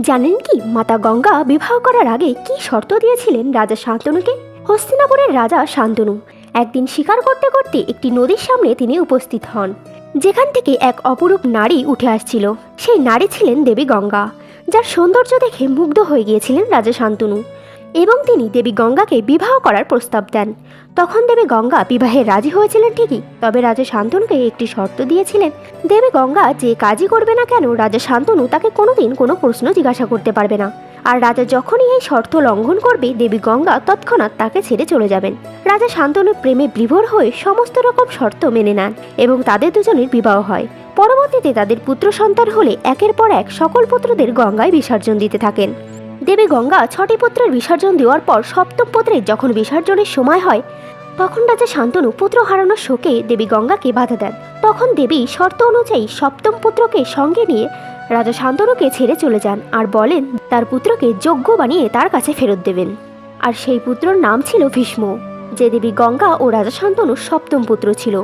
জানেন কি, মাতা গঙ্গা বিবাহ করার আগে কি শর্ত দিয়েছিলেন রাজা শান্তনুকে? হস্তিনাপুরের রাজা শান্তনু। একদিন শিকার করতে করতে একটি নদীর সামনে তিনি উপস্থিত হন। যেখান থেকে এক অপরূপ নারী উঠে আসছিল। সেই নারী ছিলেন দেবী গঙ্গা। যার সৌন্দর্য দেখে মুগ্ধ হয়ে গিয়েছিলেন রাজা শান্তনু। এবং তিনি দেবী গঙ্গাকে বিবাহ করার প্রস্তাব দেন। তখন দেবী গঙ্গা বিবাহে রাজি হয়েছিলেন ঠিকই, তবে রাজা শান্তনুকে একটি শর্ত দিয়েছিলেন। দেবী গঙ্গা যে কাজই করবে না কেন, রাজা শান্তনু তাকে কোনোদিন কোনো প্রশ্ন জিজ্ঞাসা করতে পারবে না। আর রাজা যখনই এই শর্ত লঙ্ঘন করবে, দেবী গঙ্গা তৎক্ষণাৎ তাকে ছেড়ে চলে যাবেন। রাজা শান্তনু প্রেমে বিভোর হয়ে সমস্ত রকম শর্ত মেনে নেন এবং তাদের দুজনের বিবাহ হয়। পরবর্তীতে তাদের পুত্র সন্তান হলে একের পর এক সকল পুত্রদের গঙ্গায় বিসর্জন দিতে থাকেন। দেবী গঙ্গা ছটি পুত্রের বিসর্জন দেওয়ার পর সপ্তম পুত্রের যখন বিসর্জনের সময় হয়, তখন রাজা শান্তনু পুত্র হারানোর শোকে দেবী গঙ্গাকে বাধা দেন। তখন দেবী শর্ত অনুযায়ী সপ্তম পুত্রকে সঙ্গে নিয়ে রাজা শান্তনুকে ছেড়ে চলে যান আর বলেন, তার পুত্রকে যোগ্য বানিয়ে তার কাছে ফেরত দেবেন। আর সেই পুত্রর নাম ছিল ভীষ্ম, যে দেবী গঙ্গা ও রাজা শান্তনুর সপ্তম পুত্র ছিল।